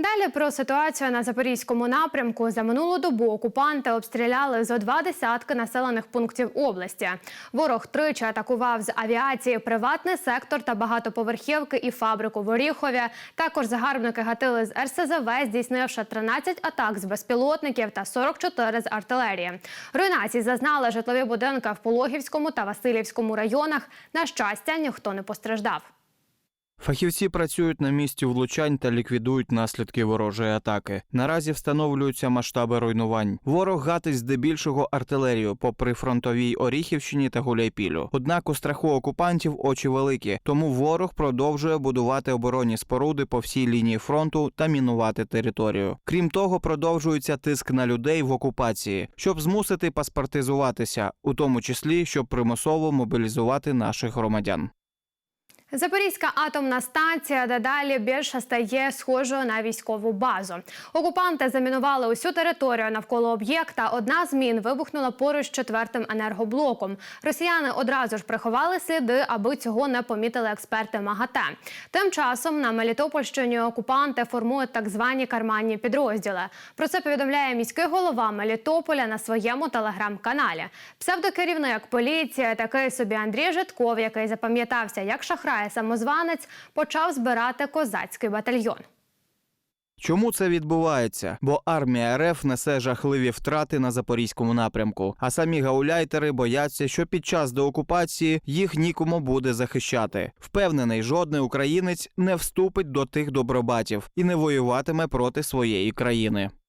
Далі про ситуацію на запорізькому напрямку за минулу добу окупанти обстріляли зо два десятки населених пунктів області. Ворог тричі атакував з авіації приватний сектор та багатоповерхівки і фабрику в Оріхові. Також загарбники гатили з РСЗВ, здійснивши 13 атак з безпілотників та 44 з артилерії. Руйнації зазнали житлові будинки в Пологівському та Васильівському районах. На щастя, ніхто не постраждав. Фахівці працюють на місці влучань та ліквідують наслідки ворожої атаки. Наразі встановлюються масштаби руйнувань. Ворог гатить здебільшого артилерію по прифронтовій Оріхівщині та Гуляйпілю. Однак у страху окупантів очі великі, тому ворог продовжує будувати оборонні споруди по всій лінії фронту та мінувати територію. Крім того, продовжується тиск на людей в окупації, щоб змусити паспортизуватися, у тому числі щоб примусово мобілізувати наших громадян. Запорізька атомна станція дедалі більше стає схожою на військову базу. Окупанти замінували усю територію навколо об'єкта. Одна з мін вибухнула поруч з четвертим енергоблоком. Росіяни одразу ж приховали сліди, аби цього не помітили експерти МАГАТЕ. Тим часом на Мелітопольщині окупанти формують так звані карманні підрозділи. Про це повідомляє міський голова Мелітополя на своєму телеграм-каналі. Псевдокерівник поліції, такий собі Андрій Житков, який запам'ятався як шахрай самозванець, почав збирати козацький батальйон. Чому це відбувається? Бо армія РФ несе жахливі втрати на запорізькому напрямку, а самі гауляйтери бояться, що під час деокупації їх нікому буде захищати. Впевнений, жодний українець не вступить до тих добробатів і не воюватиме проти своєї країни.